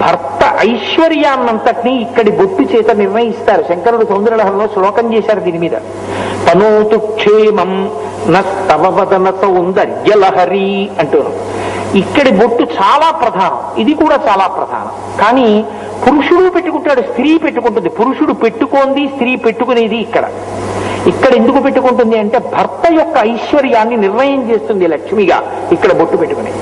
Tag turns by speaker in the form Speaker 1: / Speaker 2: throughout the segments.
Speaker 1: భర్త ఐశ్వర్యాన్నంతటినీ ఇక్కడి బొట్టు చేత నిర్ణయిస్తారు. శంకరుడు సౌందర్యలహంలో శ్లోకం చేశారు దీని మీద. తనోతు క్షేమం నవవదన సౌందర్యలహరి అంటూను ఇక్కడి బొట్టు చాలా ప్రధానం. ఇది కూడా చాలా ప్రధానం. కానీ పురుషుడు పెట్టుకుంటాడు స్త్రీ పెట్టుకుంటుంది. పురుషుడు పెట్టుకోంది స్త్రీ పెట్టుకునేది ఇక్కడ. ఇక్కడ ఎందుకు పెట్టుకుంటుంది అంటే భర్త యొక్క ఐశ్వర్యాన్ని నిర్ణయం చేస్తుంది లక్ష్మిగా ఇక్కడ బొట్టు పెట్టుకునేది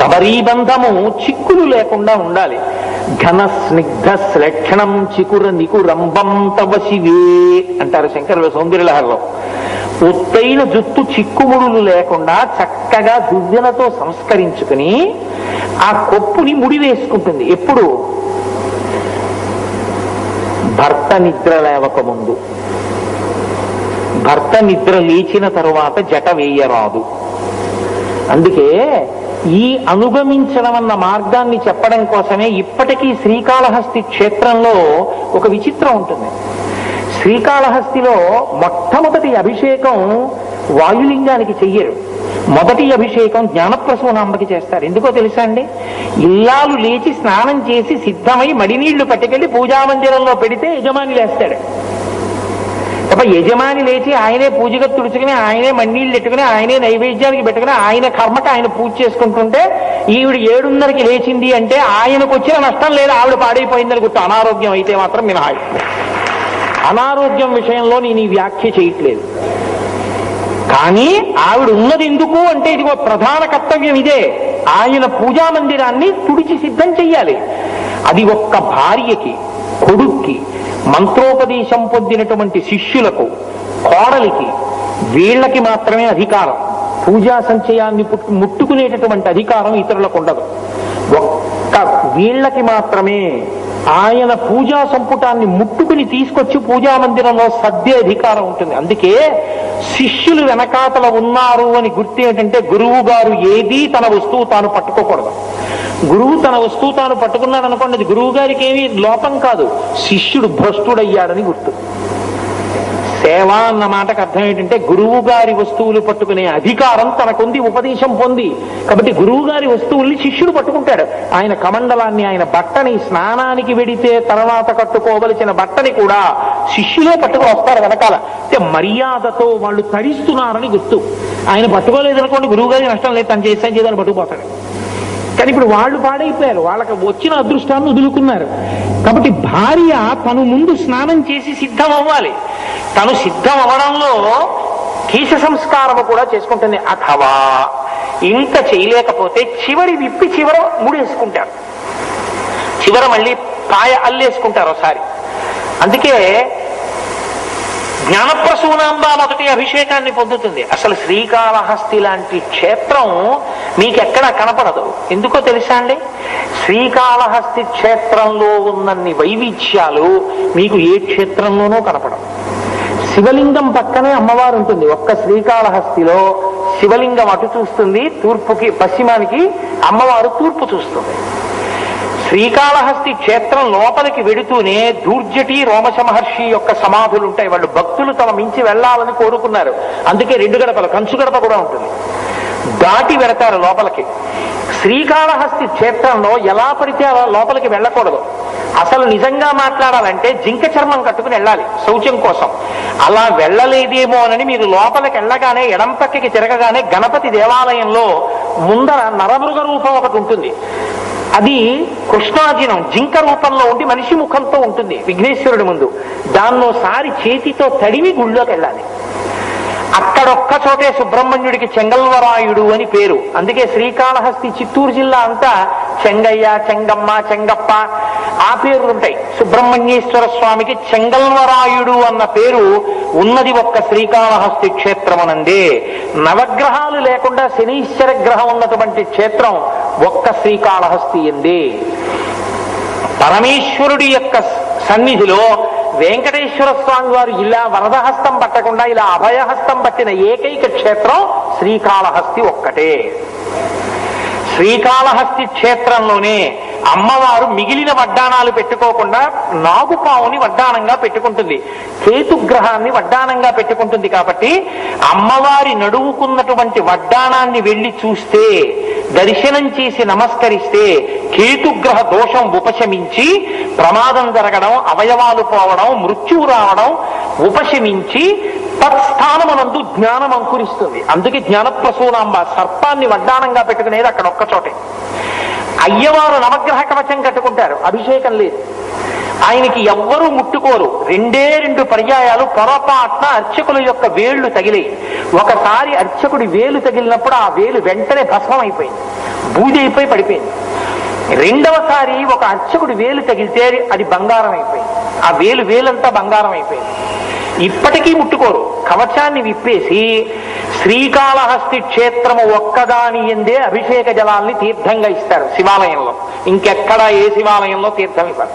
Speaker 1: కబరీబంధము చిక్కులు లేకుండా ఉండాలి. ఘన స్నిగ్ధ శ్లక్షణం చికుర నికురంబం తవ శివే అంటారు శంకరుల సౌందర్యలహరిలో. ఒత్తైన జుత్తు చిక్కుముడులు లేకుండా చక్కగా దువ్వెనతో సంస్కరించుకుని ఆ కొప్పుని ముడి వేసుకుంటుంది ఎప్పుడు? భర్త నిద్ర లేవక ముందు భర్త నిద్ర లేచిన తరువాత జట వేయరాదు. అందుకే ఈ అనుగమించడం అన్న మార్గాన్ని చెప్పడం కోసమే ఇప్పటికీ శ్రీకాళహస్తి క్షేత్రంలో ఒక విచిత్రం ఉంటుంది. శ్రీకాళహస్తిలో మొట్టమొదటి అభిషేకం వాయులింగానికి చెయ్యరు. మొదటి అభిషేకం జ్ఞానప్రసూనాంబకి చేస్తారు. ఎందుకో తెలుసా అండి? ఇల్లాలు లేచి స్నానం చేసి సిద్ధమై మడినీళ్ళు పట్టుకెళ్ళి పూజామందిరంలో పెడితే యజమాని లేస్తాడు. తప్ప యజమాని లేచి ఆయనే పూజగా తుడుచుకుని ఆయనే మన్నీళ్ళు పెట్టుకుని ఆయనే నైవేద్యానికి పెట్టుకుని ఆయన కర్మకి ఆయన పూజ చేసుకుంటుంటే ఈవిడ ఏడున్నరకి లేచింది అంటే ఆయనకు వచ్చిన నష్టం లేదు ఆవిడ పాడైపోయిందని గుర్తు. అనారోగ్యం అయితే మాత్రం మినహాయి అనారోగ్యం విషయంలో నేను ఈ వ్యాఖ్య చేయట్లేదు. కానీ ఆవిడ ఉన్నది ఎందుకు అంటే ఇదిగో ప్రధాన కర్తవ్యం ఇదే. ఆయన పూజా మందిరాన్ని తుడిచి సిద్ధం చెయ్యాలి. అది ఒక్క భార్యకి కొడుక్కి మంత్రోపదేశం పొందినటువంటి శిష్యులకు కోడలికి వీళ్ళకి మాత్రమే అధికారం. పూజా సంచయాన్ని ముట్టుకునేటటువంటి అధికారం ఇతరులకు ఉండదు. ఒక్క వీళ్ళకి మాత్రమే ఆయన పూజా సంపుటాన్ని ముట్టుకుని తీసుకొచ్చి పూజా మందిరంలో సద్య అధికారం ఉంటుంది. అందుకే శిష్యులు వెనకాతల ఉన్నారు అని గుర్తు ఏంటంటే గురువు గారు ఏదీ తన వస్తువు తాను పట్టుకోకూడదు. గురువు తన వస్తువు తాను పట్టుకున్నాడు అనుకోండి అది గురువు గారికి ఏమి లోపం కాదు. శిష్యుడు భ్రష్టుడయ్యాడని గుర్తు. సేవ అన్న మాటకు అర్థం ఏంటంటే గురువు గారి వస్తువులు పట్టుకునే అధికారం తనకుంది ఉపదేశం పొంది. కాబట్టి గురువు గారి వస్తువుల్ని శిష్యుడు పట్టుకుంటాడు. ఆయన కమండలాన్ని ఆయన బట్టని స్నానానికి వెడితే తర్వాత కట్టుకోవలసిన బట్టని కూడా శిష్యులే పట్టుకుని వస్తారు వెనకాల. అంటే మర్యాదతో వాళ్ళు తడిస్తున్నారని గుర్తు. ఆయన పట్టుకోలేదు అనుకోండి గురువు గారికి నష్టం లేదు తను చేస్తాను చేయాలని పట్టుకుపోతాడు కానీ ఇప్పుడు వాళ్ళు పాడైపోయారు. వాళ్ళకి వచ్చిన అదృష్టాన్ని వదులుకున్నారు. కాబట్టి భార్య తను ముందు స్నానం చేసి సిద్ధం అవ్వాలి. తను సిద్ధం అవ్వడంలో కేశ సంస్కారము కూడా చేసుకుంటుంది. అథవా ఇంత చేయలేకపోతే చివరి విప్పి చివర ముడేసుకుంటారు. చివర మళ్ళీ పాయ అల్లేసుకుంటారు ఒకసారి. అందుకే జ్ఞానప్రసూనాంబ మొదటి అభిషేకాన్ని పొందుతుంది. అసలు శ్రీకాళహస్తి లాంటి క్షేత్రం మీకెక్కడా కనపడదు. ఎందుకో తెలుసా అండి? శ్రీకాళహస్తి క్షేత్రంలో ఉన్నన్ని వైవిధ్యాలు మీకు ఏ క్షేత్రంలోనూ కనపడవు. శివలింగం పక్కనే అమ్మవారు ఉంటుంది. ఒక్క శ్రీకాళహస్తిలో శివలింగం అటు చూస్తుంది తూర్పుకి పశ్చిమానికి అమ్మవారు తూర్పు చూస్తుంది. శ్రీకాళహస్తి క్షేత్రం లోపలికి వెడుతూనే దూర్జటి రోమశ మహర్షి యొక్క సమాధులు ఉంటాయి వాళ్ళు భక్తులు తమ మించి వెళ్ళాలని కోరుకున్నారు. అందుకే రెండు గడపలు కంచు గడప కూడా ఉంటుంది. దాటి వెడతారు లోపలికి. శ్రీకాళహస్తి క్షేత్రంలో ఎలా పడితే అలా లోపలికి వెళ్ళకూడదు. అసలు నిజంగా మాట్లాడాలంటే జింక చర్మం కట్టుకుని వెళ్ళాలి శౌచం కోసం. అలా వెళ్ళలేదేమో అని మీరు లోపలికి వెళ్ళగానే ఎడం పక్కకి తిరగగానే గణపతి దేవాలయంలో ముందర నరమృగ రూపం ఒకటి ఉంటుంది. అది కృష్ణాజినం జింక రూపంలో ఉండి మనిషి ముఖంతో ఉంటుంది విఘ్నేశ్వరుడి ముందు. దాన్నోసారి చేతితో తడివి గుళ్ళోకి వెళ్ళాలి. అక్కడొక్క చోటే సుబ్రహ్మణ్యుడికి చెంగల్వరాయుడు అని పేరు. అందుకే శ్రీకాళహస్తి చిత్తూరు జిల్లా అంతా చెంగయ్య చెంగమ్మ చెంగప్ప ఆ పేర్లు ఉంటాయి సుబ్రహ్మణ్యేశ్వర స్వామికి చెంగల్వరాయుడు అన్న పేరు ఉన్నది ఒక్క శ్రీకాళహస్తి క్షేత్రమనందే. నవగ్రహాలు లేకుండా శనీశ్వర గ్రహం ఉన్నటువంటి క్షేత్రం ఒక్క శ్రీకాళహస్తి ఎందే. పరమేశ్వరుడి యొక్క సన్నిధిలో వెంకటేశ్వర స్వామి వారు ఇలా వరదహస్తం పట్టకుండా ఇలా అభయహస్తం పట్టిన ఏకైక క్షేత్రం శ్రీకాళహస్తి ఒక్కటే. శ్రీకాళహస్తి క్షేత్రంలోనే అమ్మవారు మిగిలిన వడ్డాణాలు పెట్టుకోకుండా నాగుపావుని వడ్డాణంగా పెట్టుకుంటుంది. కేతుగ్రహాన్ని వడ్డాణంగా పెట్టుకుంటుంది కాబట్టి అమ్మవారి నడువుకున్నటువంటి వడ్డాణాన్ని వెళ్ళి చూస్తే దర్శనం చేసి నమస్కరిస్తే కేతుగ్రహ దోషం ఉపశమించి ప్రమాదం జరగడం అవయవాలు పోవడం మృత్యువు రావడం ఉపశమించి తత్స్థానమునందు జ్ఞానం అంకురిస్తుంది అందుకే జ్ఞానప్రసూనాంబ సర్పాన్ని వడ్డానంగా పెట్టుకునేది అక్కడ ఒక్క చోటే. అయ్యవారు నవగ్రహ కవచం కట్టుకుంటారు. అభిషేకం లేదు. ఆయనకి ఎవ్వరూ ముట్టుకోరు. రెండే రెండు పర్యాయాలు పొరపాట్న అర్చకుల యొక్క వేళ్ళు తగిలాయి. ఒకసారి అర్చకుడి వేలు తగిలినప్పుడు ఆ వేలు వెంటనే భస్మం అయిపోయింది బూది అయిపోయి పడిపోయింది. రెండవసారి ఒక అర్చకుడి వేలు తగిలితే అది బంగారం అయిపోయింది ఆ వేలు వేలంతా బంగారం అయిపోయింది ఇప్పటికీ ముట్టుకోరు. కవచాన్ని విప్పేసి శ్రీకాళహస్తి క్షేత్రము ఒక్కదాని ఎందే అభిషేక జలాల్ని తీర్థంగా ఇస్తారు శివాలయంలో. ఇంకెక్కడ ఏ శివాలయంలో తీర్థం ఇవ్వరు.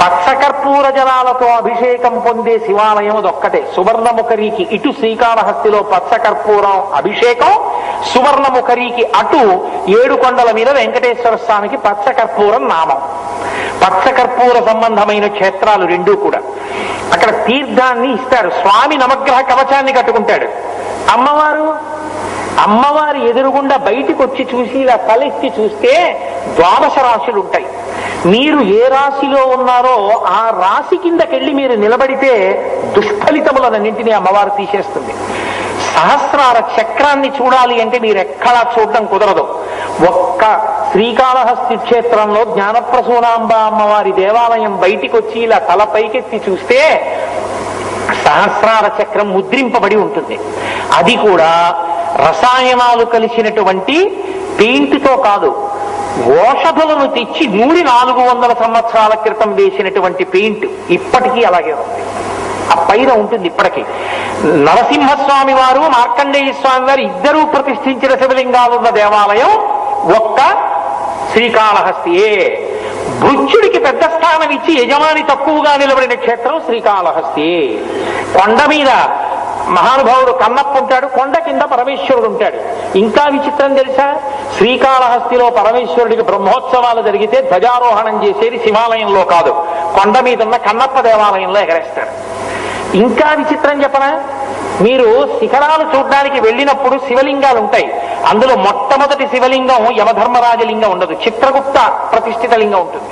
Speaker 1: పచ్చకర్పూర జలాలతో అభిషేకం పొందే శివాలయం అదొక్కటే. సువర్ణముఖరికి ఇటు శ్రీకాళహస్తిలో పచ్చకర్పూరం అభిషేకం సువర్ణముఖరికి అటు ఏడు కొండల మీద వెంకటేశ్వర స్వామికి పచ్చకర్పూరం నామం. పచ్చకర్పూర సంబంధమైన క్షేత్రాలు రెండూ కూడా. అక్కడ తీర్థాన్ని ఇస్తారు. స్వామి నవగ్రహ కవచాన్ని కట్టుకుంటాడు. అమ్మవారు అమ్మవారి ఎదురుగుండా బయటికి వచ్చి చూసి ఇలా తలెత్తి చూస్తే ద్వాదశ రాశులు ఉంటాయి మీరు ఏ రాశిలో ఉన్నారో ఆ రాశి కిందకెళ్ళి మీరు నిలబడితే దుష్ఫలితములన్నింటినీ అమ్మవారు తీసేస్తుంది. సహస్రార చక్రాన్ని చూడాలి అంటే మీరు ఎక్కడా చూడడం కుదరదు. ఒక్క శ్రీకాళహస్తి క్షేత్రంలో జ్ఞానప్రసూనాంబ అమ్మవారి దేవాలయం బయటికి వచ్చి ఇలా తల పైకెత్తి చూస్తే సహస్రార చక్రం ముద్రింపబడి ఉంటుంది. అది కూడా రసాయనాలు కలిసినటువంటి పెయింట్తో కాదు ఓషధులను తెచ్చి నూడి నాలుగు వందల సంవత్సరాల క్రితం వేసినటువంటి పెయింట్ ఇప్పటికీ అలాగే ఉంది. ఆ పైన ఉంటుంది ఇప్పటికీ. నరసింహస్వామి వారు మార్కండేయ స్వామి వారు ఇద్దరూ ప్రతిష్ఠించిన శివలింగాలున్న దేవాలయం ఒక్క శ్రీకాళహస్తియే భృత్యుడికి పెద్ద స్థానం ఇచ్చి యజమాని తక్కువగా నిలబడిన క్షేత్రం శ్రీకాళహస్తి. కొండ మీద మహానుభావుడు కన్నప్ప ఉంటాడు కొండ కింద పరమేశ్వరుడు ఉంటాడు. ఇంకా విచిత్రం తెలుసా? శ్రీకాళహస్తిలో పరమేశ్వరుడికి బ్రహ్మోత్సవాలు జరిగితే ధ్వజారోహణం చేసేది శివాలయంలో కాదు. కొండ మీద ఉన్న కన్నప్ప దేవాలయంలో ఎగరేస్తారు. ఇంకా విచిత్రం చెప్పనా? మీరు శిఖరాలు చూడడానికి వెళ్ళినప్పుడు శివలింగాలు ఉంటాయి. అందులో మొట్టమొదటి శివలింగం యమధర్మరాజలింగం ఉండదు. చిత్రగుప్త ప్రతిష్ఠిత లింగం ఉంటుంది.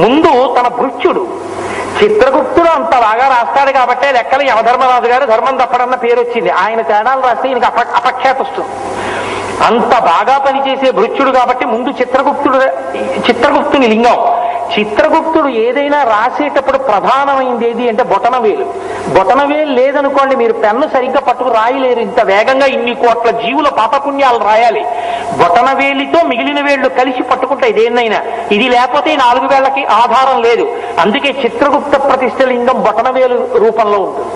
Speaker 1: ముందు తన భృత్యుడు చిత్రగుప్తుడు అంత బాగా రాస్తాడు కాబట్టే లెక్కలు యమధర్మరాజు గారు ధర్మం తప్పడన్న పేరు వచ్చింది. ఆయన తేడాలు రాస్తే ఈయనకి అప అపఖ్యాత వస్తుంది. అంత బాగా పనిచేసే భృత్యుడు కాబట్టి ముందు చిత్రగుప్తుడు చిత్రగుప్తుని లింగం. చిత్రగుప్తుడు ఏదైనా రాసేటప్పుడు ప్రధానమైంది ఏది అంటే బొటనవేలు. బొటనవేలు లేదనుకోండి మీరు పెన్ను సరిగ్గా పట్టుకు రాయలేరు. ఇంత వేగంగా ఇన్ని కోట్ల జీవుల పాపపుణ్యాలు రాయాలి. బొటనవేలితో మిగిలిన వేళ్ళు కలిసి పట్టుకుంటాయి దేన్నైనా ఇది లేకపోతే నాలుగు వేళ్ళకి ఆధారం లేదు. అందుకే చిత్రగుప్త ప్రతిష్ఠ లింగం బొటనవేలు రూపంలో ఉంటుంది.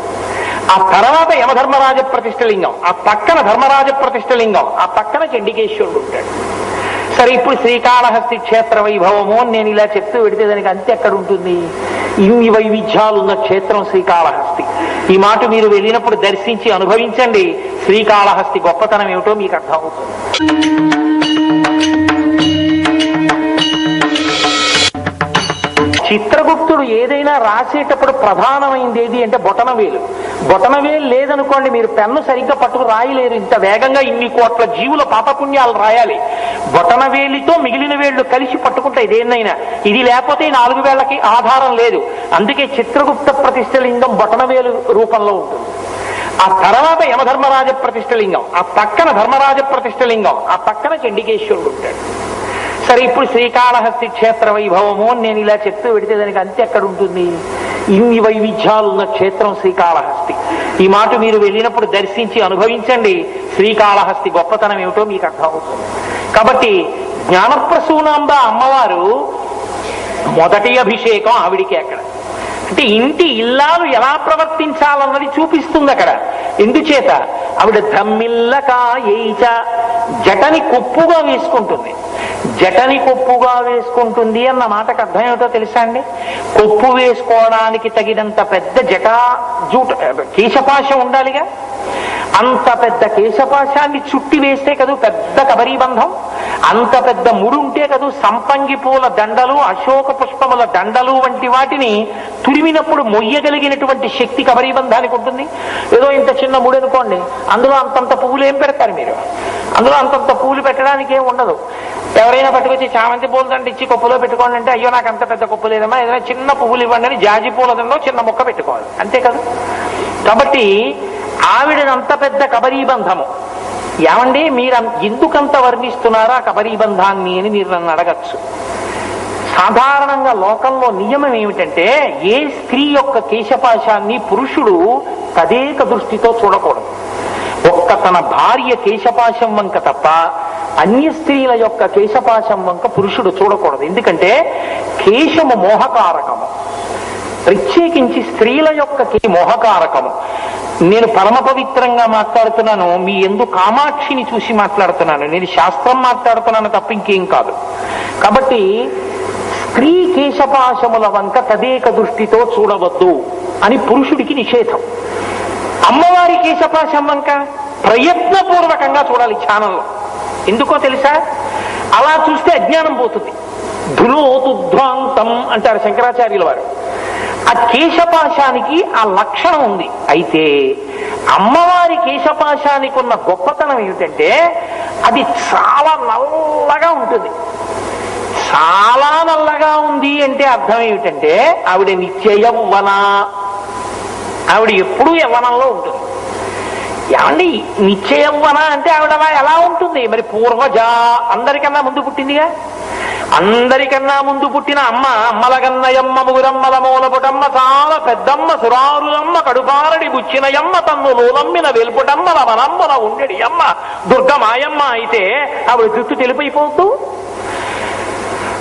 Speaker 1: ఆ తర్వాత యమధర్మరాజ ప్రతిష్ఠ లింగం ఆ పక్కన ధర్మరాజ ప్రతిష్ఠ లింగం ఆ పక్కన చండికేశ్వరుడు ఉంటాడు. సరే ఇప్పుడు శ్రీకాళహస్తి క్షేత్ర వైభవము అని నేను ఇలా చెప్తూ పెడితే దానికి అంతే ఎక్కడ ఉంటుంది? ఇన్ని వైవిధ్యాలు ఉన్న క్షేత్రం శ్రీకాళహస్తి. ఈ మాట మీరు వెళ్ళినప్పుడు దర్శించి అనుభవించండి. శ్రీకాళహస్తి గొప్పతనం ఏమిటో మీకు అర్థమవుతుంది. చిత్రగుప్తుడు ఏదైనా రాసేటప్పుడు ప్రధానమైంది ఏది అంటే బొటనవేలు. బొటనవేలు లేదనుకోండి మీరు పెన్ను సరిగ్గా పట్టుకు రాయలేరు. ఇంత వేగంగా ఇన్ని కోట్ల జీవుల పాపపుణ్యాలు రాయాలి. బొటనవేలితో మిగిలిన వేళ్ళు కలిసి పట్టుకుంటాయి దేన్నైనా ఇది లేకపోతే నాలుగు వేళ్ళకి ఆధారం లేదు. అందుకే చిత్రగుప్త ప్రతిష్ఠ లింగం బొటనవేలు రూపంలో ఉంటుంది. ఆ తర్వాత యమధర్మరాజ ప్రతిష్ఠ లింగం ఆ పక్కన ధర్మరాజ ప్రతిష్ఠ లింగం ఆ పక్కన చండికేశ్వరుడు ఉంటాడు. సరే ఇప్పుడు శ్రీకాళహస్తి క్షేత్ర వైభవము అని నేను ఇలా చెప్తూ పెడితే దానికి అంతే ఎక్కడ ఉంటుంది? ఇన్ని వైవిధ్యాలు ఉన్న క్షేత్రం శ్రీకాళహస్తి. ఈ మాట మీరు వెళ్ళినప్పుడు దర్శించి అనుభవించండి. శ్రీకాళహస్తి గొప్పతనం ఏమిటో మీకు అర్థమవుతుంది కాబట్టి జ్ఞానప్రసూనాంబ అమ్మవారు మొదటి అభిషేకం ఆవిడికి అక్కడ. అంటే ఇంటి ఇల్లాలు ఎలా ప్రవర్తించాలన్నది చూపిస్తుంది అక్కడ. ఎందుచేత? ఆవిడ ధమ్మిల్లకాయ జటని కొప్పుగా వేసుకుంటుంది. జటని కొప్పుగా వేసుకుంటుంది అన్న మాటకు అర్థం ఏమిటో తెలుసా అండి? కొప్పు వేసుకోవడానికి తగినంత పెద్ద జట జూట కేశపాశం ఉండాలిగా? అంత పెద్ద కేశపాశాన్ని చుట్టి వేస్తే కదూ పెద్ద కబరీబంధం? అంత పెద్ద ముడుంటే ఉంటే కదూ సంపంగి పూల దండలు అశోక పుష్పముల దండలు వంటి వాటిని తురిమినప్పుడు మొయ్యగలిగినటువంటి శక్తి కబరీబంధానికి ఉంటుంది. ఏదో ఇంత చిన్న ముడు అనుకోండి అందులో అంతంత పువ్వులు ఏం పెడతారు మీరు? అందులో అంతంత పూలు పెట్టడానికి ఏం ఉండదు. ఎవరైనా పట్టుకొచ్చి చామంతి పూలు దండ ఇచ్చి కుప్పలో పెట్టుకోండి అంటే అయ్యో నాకు అంత పెద్ద కుప్ప లేదమ్మా ఏదైనా చిన్న పువ్వులు ఇవ్వండి అని జాజి పూల దండో చిన్న మొక్క పెట్టుకోవాలి. అంతే కదా? కాబట్టి ఆవిడనంత పెద్ద కబరీబంధము ఏమండి? మీరు అన్- ఎందుకంత వర్ణిస్తున్నారా కబరీబంధాన్ని అని మీరు నన్ను అడగచ్చు. సాధారణంగా లోకంలో నియమం ఏమిటంటే ఏ స్త్రీ యొక్క కేశపాశాన్ని పురుషుడు తదేక దృష్టితో చూడకూడదు. ఒక్క తన భార్య కేశపాశం వంక తప్ప అన్య స్త్రీల యొక్క కేశపాశం వంక పురుషుడు చూడకూడదు. ఎందుకంటే కేశము మోహకారకము. ప్రత్యేకించి స్త్రీల యొక్క మోహకారకము. నేను పరమ పవిత్రంగా మాట్లాడుతున్నాను మీ ఎందు కామాక్షిని చూసి మాట్లాడుతున్నాను నేను శాస్త్రం మాట్లాడుతున్నాను తప్ప ఇంకేం కాదు. కాబట్టి స్త్రీ కేశపాశముల వంక తదేక దృష్టితో చూడవద్దు అని పురుషుడికి నిషేధం. అమ్మవారి కేశపాశం వంక ప్రయత్నపూర్వకంగా చూడాలి ఛానల్లో. ఎందుకో తెలుసా? అలా చూస్తే అజ్ఞానం పోతుంది. ధులోతుధ్వాంతం అంటారు శంకరాచార్యుల వారు. ఆ కేశపాశానికి ఆ లక్షణం ఉంది. అయితే అమ్మవారి కేశపాశానికి ఉన్న గొప్పతనం ఏమిటంటే అది చాలా నల్లగా ఉంటుంది. చాలా నల్లగా ఉంది అంటే అర్థం ఏమిటంటే ఆవిడ నిత్య యవ్వన. ఆవిడ ఎప్పుడూ యవ్వనంలో ఉంటుంది. ఏమండి నిత్య అంటే ఆవిడ ఎలా ఉంటుంది? మరి పూర్వజ అందరికన్నా ముందు పుట్టిందిగా? అందరికన్నా ముందు పుట్టిన అమ్మ అమ్మలగన్నయమ్మ ముగురమ్మల మూలపుటమ్మ చాలా పెద్దమ్మ సురారులమ్మ కడుపారడి బుచ్చినయమ్మ తన్ను లోలమ్మిన వెలుపుటమ్మల మనమ్మల ఉండెడి అమ్మ దుర్గమాయమ్మ అయితే ఆవిడ జుట్టు తెలిపైపోతూ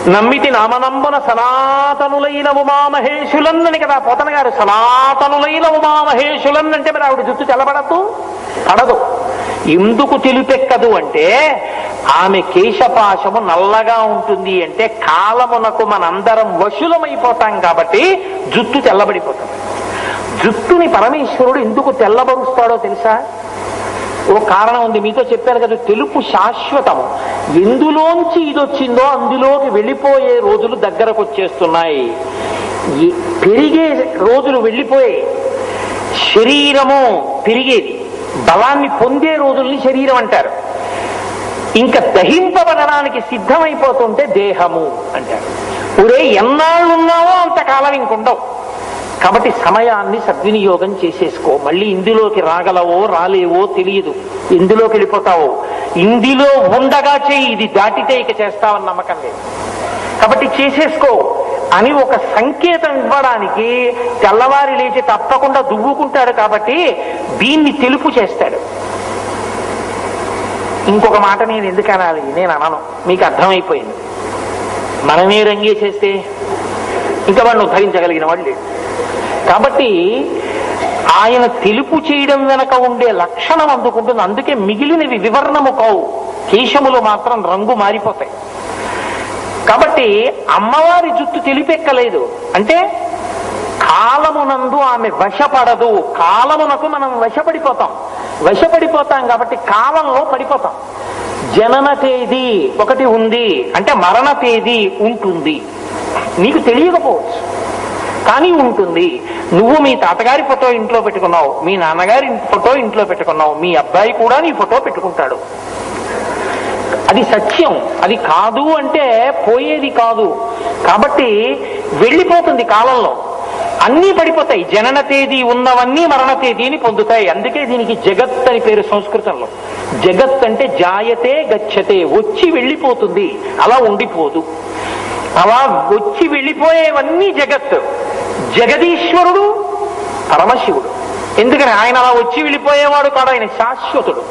Speaker 1: నమ్మితి నామనంబున సనాతనులైన ఉమామహేషులన్నని కదా పోతన గారు సనాతనులైన ఉమామహేషులన్నంటే మరి ఆవిడ జుట్టు తెలబడద్దు పడదు ఎందుకు తెలిపెక్కదు అంటే ఆమె కేశపాశము నల్లగా ఉంటుంది అంటే కాలమునకు మనందరం వశులమైపోతాం కాబట్టి జుట్టు తెల్లబడిపోతుంది. జుట్టుని పరమేశ్వరుడు ఎందుకు తెల్లబరుస్తాడో తెలుసా? ఓ కారణం ఉంది. మీతో చెప్పాను కదా తెలుపు శాశ్వతము. ఎందులోంచి ఇది వచ్చిందో అందులోకి వెళ్ళిపోయే రోజులు దగ్గరకు వచ్చేస్తున్నాయి పెరిగే రోజులు వెళ్ళిపోయే శరీరము పెరిగేది. బలాన్ని పొందే రోజుల్ని శరీరం అంటారు. ఇంకా దహింపబడడానికి సిద్ధమైపోతుంటే దేహము అంటారు. ఒరే ఎన్నాళ్ళున్నావో అంతకాలం ఇంకుండవు. కాబట్టి సమయాన్ని సద్వినియోగం చేసేసుకో. మళ్ళీ ఇందులోకి రాగలవో రాలేవో తెలియదు. ఇందులోకి వెళ్ళిపోతావో. ఇందులో ఉండగా చేయి ఇది దాటితే ఇక చేస్తావని నమ్మకం లేదు. కాబట్టి చేసేసుకో. అని ఒక సంకేతం ఇవ్వడానికి తెల్లవారి లేచి తప్పకుండా దువ్వుకుంటాడు కాబట్టి దీన్ని తెలుపు చేస్తాడు. ఇంకొక మాట నేను ఎందుకు అనాలి? నేను అనను. మీకు అర్థమైపోయింది. మనమే రంగేసేస్తే ఇంకా వాడిని ఉద్ధరించగలిగిన వాడు లేడు. కాబట్టి ఆయన తెలుపు చేయడం వెనక ఉండే లక్షణం అందుకుంటుంది. అందుకే మిగిలినవి వివరణము కావు. కేశములు మాత్రం రంగు మారిపోతాయి. కాబట్టి అమ్మవారి జుట్టు తెలిపెక్కలేదు. అంటే కాలమునందు ఆమె వశపడదు. కాలమునకు మనం వశపడిపోతాం. వశపడిపోతాం కాబట్టి కాలంలో పడిపోతాం. జనన తేదీ ఒకటి ఉంది. అంటే మరణ తేదీ ఉంటుంది. నీకు తెలియకపోవచ్చు. కానీ ఉంటుంది. నువ్వు మీ తాతగారి ఫోటో ఇంట్లో పెట్టుకున్నావు. మీ నాన్నగారి ఫోటో ఇంట్లో పెట్టుకున్నావు. మీ అబ్బాయి కూడా నీ ఫోటో పెట్టుకుంటాడు. అది సత్యం. అది కాదు అంటే పోయేది కాదు. కాబట్టి వెళ్ళిపోతుంది కాలంలో. అన్నీ పడిపోతాయి. జనన తేదీ ఉన్నవన్నీ మరణ తేదీని పొందుతాయి. అందుకే దీనికి జగత్ అని పేరు సంస్కృతంలో. జగత్ అంటే జాయతే గచ్చతే వచ్చి వెళ్ళిపోతుంది. అలా ఉండిపోదు. అలా వచ్చి వెళ్ళిపోయేవన్నీ జగత్. జగదీశ్వరుడు పరమశివుడు. ఎందుకని ఆయన అలా వచ్చి వెళ్ళిపోయేవాడు కాదు ఆయన శాశ్వతుడు.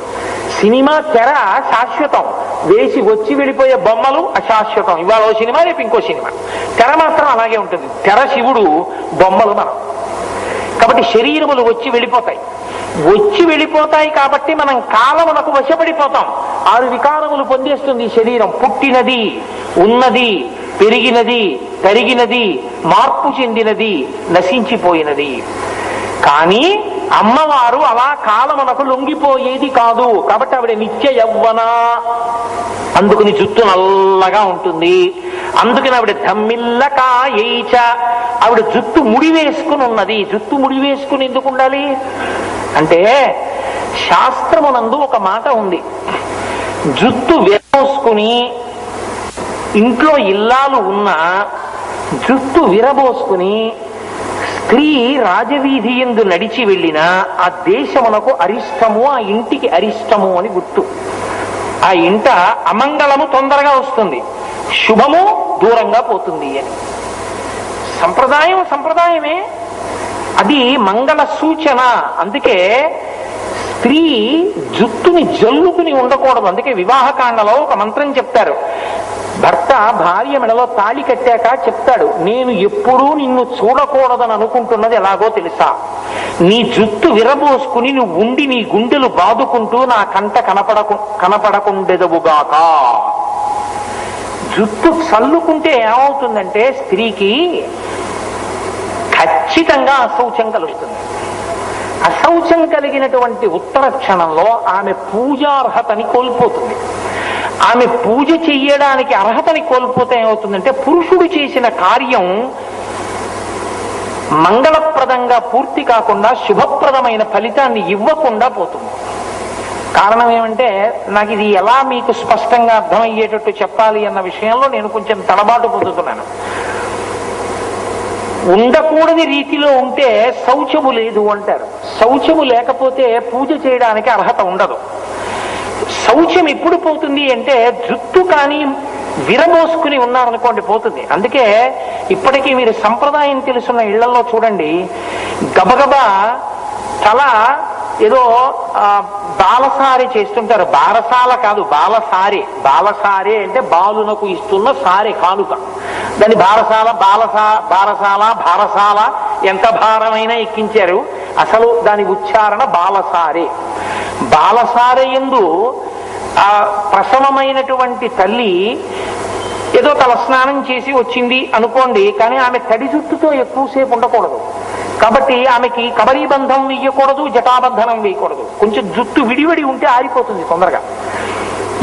Speaker 1: సినిమా తెర శాశ్వతం. వేసి వచ్చి వెళ్ళిపోయే బొమ్మలు అశాశ్వతం. ఇవాళ ఓ సినిమా రేపు ఇంకో సినిమా. తెర మాత్రం అలాగే ఉంటుంది. తెర శివుడు బొమ్మలు మనం. కాబట్టి శరీరములు వచ్చి వెళ్ళిపోతాయి. వచ్చి వెళ్ళిపోతాయి కాబట్టి మనం కాలమునకు వశపడిపోతాం. ఆరు వికారములు పొందేస్తుంది శరీరం. పుట్టినది ఉన్నది పెరిగినది తరిగినది మార్పు చెందినది నశించిపోయినది. కానీ అమ్మవారు అలా కాలమునకు లొంగిపోయేది కాదు. కాబట్టి ఆవిడ నిత్య యవ్వన. అందుకుని జుట్టు నల్లగా ఉంటుంది. అందుకని ఆవిడ ధమ్మిల్లకా ఏయిచ ఆవిడ జుట్టు ముడి వేసుకుని ఉన్నది జుట్టు ముడి వేసుకుని ఎందుకు ఉండాలి? అంటే శాస్త్రమునందు ఒక మాట ఉంది. జుట్టు విరబోసుకుని ఇంట్లో ఇల్లాలు ఉన్న జుట్టు విరబోసుకుని స్త్రీ రాజవీధి ఎందు నడిచి వెళ్ళిన ఆ దేశమునకు అరిష్టము ఆ ఇంటికి అరిష్టము అని గుర్తు. ఆ ఇంట అమంగళము తొందరగా వస్తుంది. శుభము దూరంగా పోతుంది అని. సంప్రదాయం సంప్రదాయమే. అది మంగళ సూచన. అందుకే స్త్రీ జుట్టుని జల్లుకుని ఉండకూడదు. అందుకే వివాహకాండలో ఒక మంత్రం చెప్తారు. భర్త భార్య మెడలో తాళి కట్టాక చెప్తాడు నేను ఎప్పుడూ నిన్ను చూడకూడదని అనుకుంటున్నది ఎలాగో తెలుసా? నీ జుట్టు విరబోసుకుని నువ్వు ఉండి నీ గుండెలు బాదుకుంటూ నా కంట కనపడకు కనపడకుండెదవుగాక. జుట్టు చల్లుకుంటే ఏమవుతుందంటే స్త్రీకి ఖచ్చితంగా అశౌచం కలుగుతుంది అశౌచం కలిగినటువంటి ఉత్తర క్షణంలో ఆమె పూజార్హతని కోల్పోతుంది. ఆమె పూజ చెయ్యడానికి అర్హతని కోల్పోతే ఏమవుతుందంటే పురుషుడు చేసిన కార్యం మంగళప్రదంగా పూర్తి కాకుండా శుభప్రదమైన ఫలితాన్ని ఇవ్వకుండా పోతుంది. కారణం ఏమంటే నాకు ఇది ఎలా మీకు స్పష్టంగా అర్థమయ్యేటట్టు చెప్పాలి అన్న విషయంలో నేను కొంచెం తడబాటు పొందుతున్నాను. ఉండకూడని రీతిలో ఉంటే శౌచము లేదు అంటారు. శౌచము లేకపోతే పూజ చేయడానికి అర్హత ఉండదు. శౌచం ఎప్పుడు పోతుంది అంటే జుట్టు కానీ విరమోసుకుని ఉన్నారనుకోండి పోతుంది. అందుకే ఇప్పటికీ మీరు సంప్రదాయం తెలుసున్న ఇళ్ళలో చూడండి గబగబా తల ఏదో బాలసారి చేస్తుంటారు. బారసాల కాదు బాలసారి. బాలసారి అంటే బాలునకు ఇస్తున్న సారి కానుక. దాన్ని బారసాల బాలసా బారసాల భారసాల ఎంత భారమైనా ఎక్కించారు. అసలు దాని ఉచ్చారణ బాలసారి. బాలసార ఎందు ఆ ప్రసవమైనటువంటి తల్లి ఏదో తల స్నానం చేసి వచ్చింది అనుకోండి కానీ ఆమె తడి జుట్టుతో ఎక్కువసేపు ఉండకూడదు. కాబట్టి ఆమెకి కబరీ బంధం వేయకూడదు జటాబంధనం వేయకూడదు. కొంచెం జుట్టు విడివిడి ఉంటే ఆరిపోతుంది తొందరగా.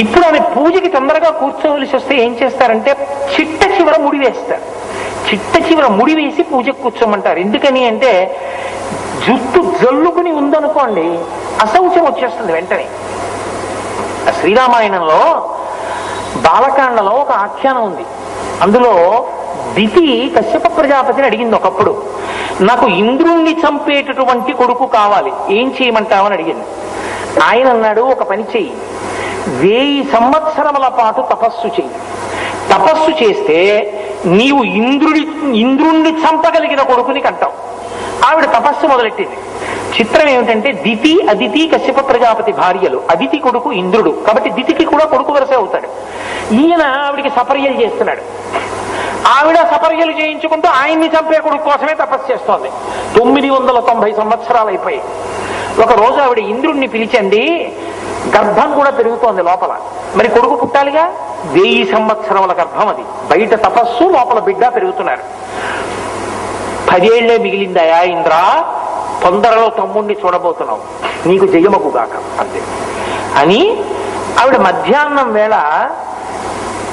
Speaker 1: ఇప్పుడు ఆమె పూజకి తొందరగా కూర్చోవలసి వస్తే ఏం చేస్తారంటే చిట్ట చివర ముడి వేస్తారు. చిట్ట చివర ముడి వేసి పూజకు కూర్చోమంటారు. ఎందుకని అంటే జుట్టు జల్లుకుని ఉందనుకోండి అసౌచం వచ్చేస్తుంది వెంటనే. శ్రీరామాయణంలో బాలకాండలో ఒక ఆఖ్యానం ఉంది. అందులో దితి కశ్యప ప్రజాపతిని అడిగింది ఒకప్పుడు. నాకు ఇంద్రుణ్ణి చంపేటటువంటి కొడుకు కావాలి. ఏం చేయమంటావని అడిగింది. ఆయన అన్నాడు ఒక పని చెయ్యి. వేయి సంవత్సరముల పాటు తపస్సు చెయ్యి. తపస్సు చేస్తే నీవు ఇంద్రుడి ఇంద్రుణ్ణి చంపగలిగిన కొడుకుని కంటావు. ఆవిడ తపస్సు మొదలెట్టింది. చిత్రం ఏమిటంటే దితి అదితి కశ్యప ప్రజాపతి భార్యలు. అదితి కొడుకు ఇంద్రుడు. కాబట్టి దితికి కూడా కొడుకు వరసే అవుతాడు. ఈయన ఆవిడికి సపర్యలు చేస్తున్నాడు. ఆవిడ సపర్యలు చేయించుకుంటూ ఆయన్ని చంపే కొడుకు కోసమే తపస్సు చేస్తోంది. తొమ్మిది వందల తొంభై సంవత్సరాలు అయిపోయి ఒక రోజు ఆవిడ ఇంద్రుణ్ణి పిలిచండి గర్భం కూడా పెరుగుతోంది లోపల. మరి కొడుకు పుట్టాలిగా? వెయ్యి సంవత్సరముల గర్భం అది. బయట తపస్సు లోపల బిడ్డ పెరుగుతున్నారు. పదేళ్ళే మిగిలిందయా ఇంద్ర? తొందరలో తమ్ముణ్ణి చూడబోతున్నావు. నీకు జయమకు గాక అంతే. అని ఆవిడ మధ్యాహ్నం వేళ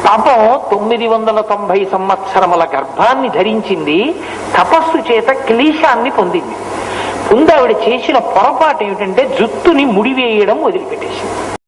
Speaker 1: పాపం తొమ్మిది వందల తొంభై సంవత్సరముల గర్భాన్ని ధరించింది. తపస్సు చేత క్లీశాన్ని పొందింది. ముందు ఆవిడ చేసిన పొరపాటు ఏమిటంటే జుట్టుని ముడివేయడం వదిలిపెట్టేసింది.